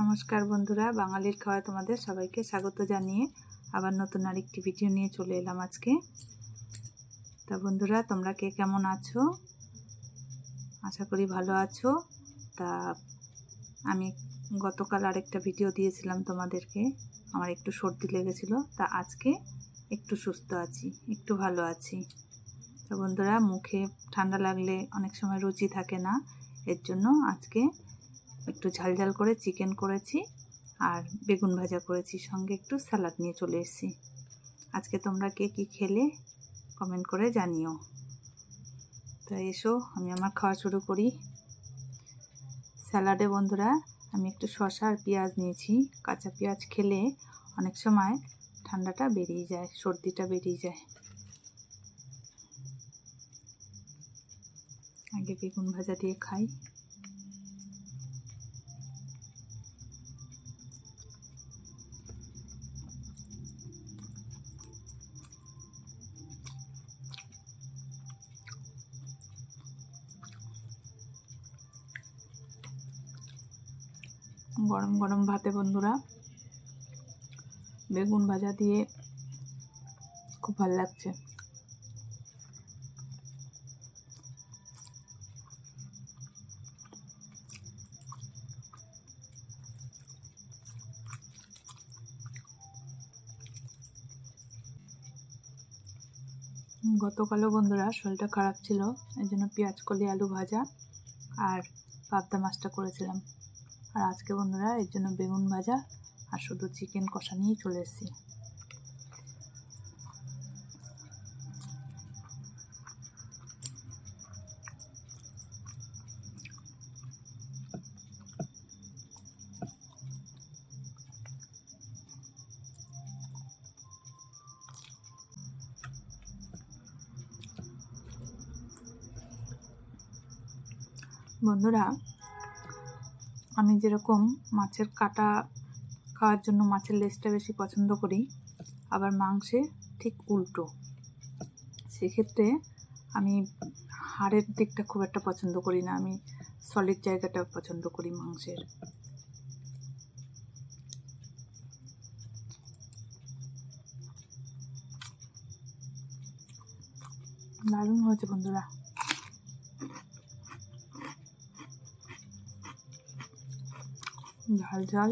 নমস্কার বন্ধুরা, বাঙালির খাওয়া তোমাদের সবাইকে স্বাগত জানিয়ে আবার নতুন আরেকটি ভিডিও নিয়ে চলে এলাম আজকে। তা বন্ধুরা, তোমরা কে কেমন আছো? আশা করি ভালো আছো। তা আমি গতকাল আরেকটা ভিডিও দিয়েছিলাম তোমাদেরকে, আমার একটু সর্দি লেগেছিল, তা আজকে একটু সুস্থ আছি, একটু ভালো আছি। তা বন্ধুরা, মুখে ঠান্ডা লাগলে অনেক সময় রুচি থাকে না, এর জন্য আজকে একটু ঝাল ঝাল করে চিকেন করেছি আর বেগুন ভাজা করেছি, সঙ্গে একটু স্যালাড নিয়ে চলে এসেছি। আজকে তোমরা কে কী খেলে কমেন্ট করে জানিও। তা এসো, আমি আমার খাওয়া শুরু করি। স্যালাডে বন্ধুরা, আমি একটু শসা আর পেঁয়াজ নিয়েছি। কাঁচা পেঁয়াজ খেলে অনেক সময় ঠান্ডাটা বেরিয়ে যায়, সর্দিটা বেরিয়ে যায়। আগে বেগুন ভাজা দিয়ে খাই। গরম গরম ভাতে বন্ধুরা। বেগুন ভাজা দিয়ে খুব ভালো লাগছে। গতকালও বন্ধুরা শরীরটা খারাপ ছিল এই জন্য পেঁয়াজ কলি, আলু ভাজা আর পাবদা মাছটা করেছিলাম। আর আজকে বন্ধুরা এর জন্য বেগুন ভাজা আর শুধু চিকেন কষা নিয়েই চলে এসেছি। বন্ধুরা আমি যেরকম মাছের কাটা খাওয়ার জন্য মাছের লেজটা বেশি পছন্দ করি, আবার মাংসে ঠিক উল্টো। সেক্ষেত্রে আমি হাড়ের দিকটা খুব একটা পছন্দ করি না, আমি সলিড জায়গাটা পছন্দ করি মাংসের। দারুণ হয়েছে বন্ধুরা। ঝাল ঝাল।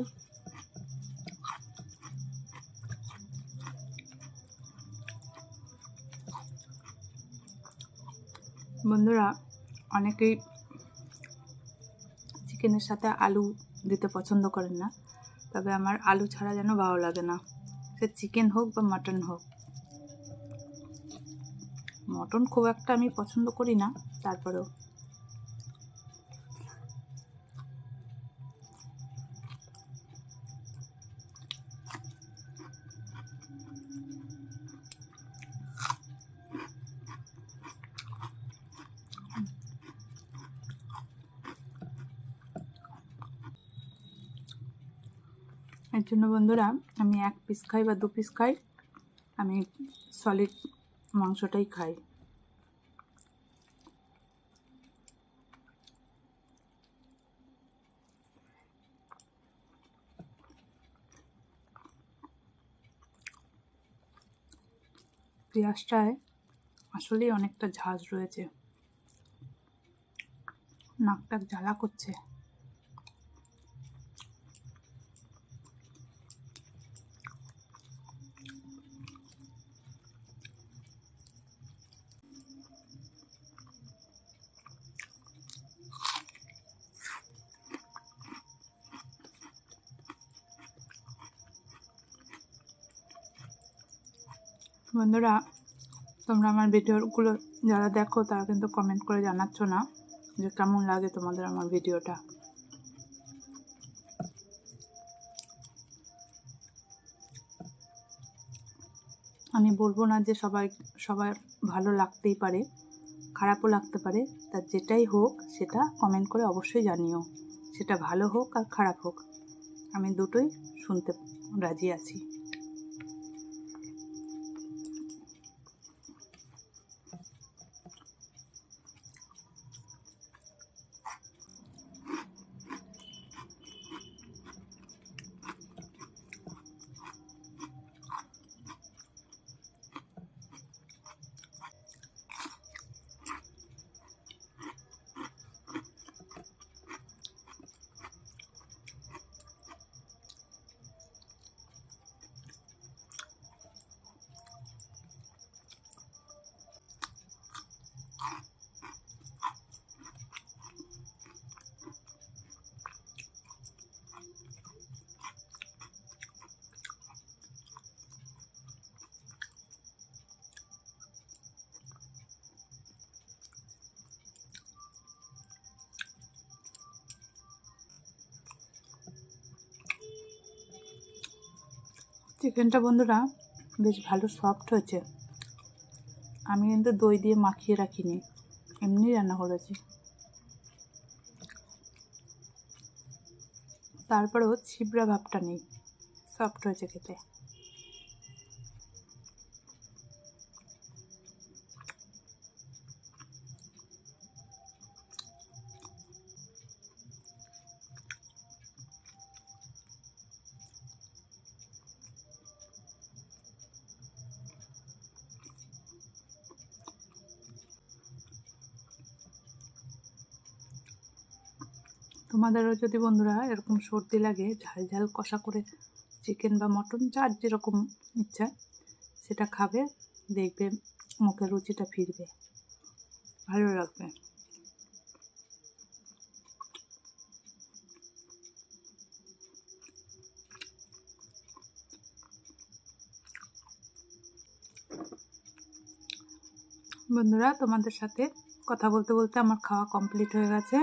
বন্ধুরা, অনেকেই চিকেনের সাথে আলু দিতে পছন্দ করেন না, তবে আমার আলু ছাড়া যেন ভালো লাগে না। সে চিকেন হোক বা মাটন হোক। মটন খুব একটা আমি পছন্দ করি না, তারপরেও। এর জন্য বন্ধুরা, আমি এক পিস খাই বা দু পিস খাই, আমি সলিড মাংসটাই খাই। পেঁয়াজটায় আসলেই অনেকটা ঝাঁজ রয়েছে। নাকটা জ্বালা করছে। বন্ধুরা, তোমরা আমার ভিডিওগুলো যারা দেখো, তারা কিন্তু কমেন্ট করে জানাচ্ছ না যে কেমন লাগে তোমাদের আমার ভিডিওটা। আমি বলব না যে সবাই, সবার ভালো লাগতেই পারে, খারাপও লাগতে পারে, তা যেটাই হোক সেটা কমেন্ট করে অবশ্যই জানিও। সেটা ভালো হোক আর খারাপ হোক, আমি দুটোই শুনতে রাজি আছি। চিকেনটা বন্ধুরা বেশ ভালো সফট হয়েছে। আমি কিন্তু দই দিয়ে মাখিয়ে রাখিনি, এমনি রান্না করেছি। তারপরেও ছিবড়া ভাবটা নেই সফট হয়েছে খেতে। তোমাদেরও যদি বন্ধুরা এরকম সর্দি লাগে, ঝাল ঝাল কষা করে চিকেন বা মটন যার যেরকম ইচ্ছা সেটা খাবে, দেখবে মুখে রুচিটা ফিরবে। ভালো লাগবে। বন্ধুরা, তোমাদের সাথে কথা বলতে বলতে আমার খাওয়া কমপ্লিট হয়ে গেছে।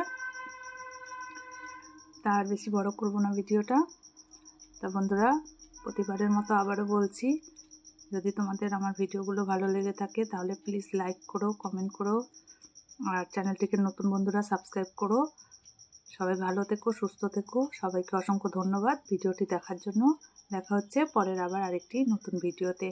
তার বেশি বড় করব না ভিডিওটা। তা বন্ধুরা, প্রতিবারের মতো আবারও বলছি, যদি তোমাদের আমার ভিডিওগুলো ভালো লেগে থাকে, তাহলে প্লিজ লাইক করো কমেন্ট করো, আর চ্যানেলটিকে নতুন বন্ধুরা সাবস্ক্রাইব করো। সবাই ভালো থেকো, সুস্থ থেকো, সবাইকে অসংখ্য ধন্যবাদ ভিডিওটি দেখার জন্য। দেখা হচ্ছে পরের আবার আরেকটি নতুন ভিডিওতে।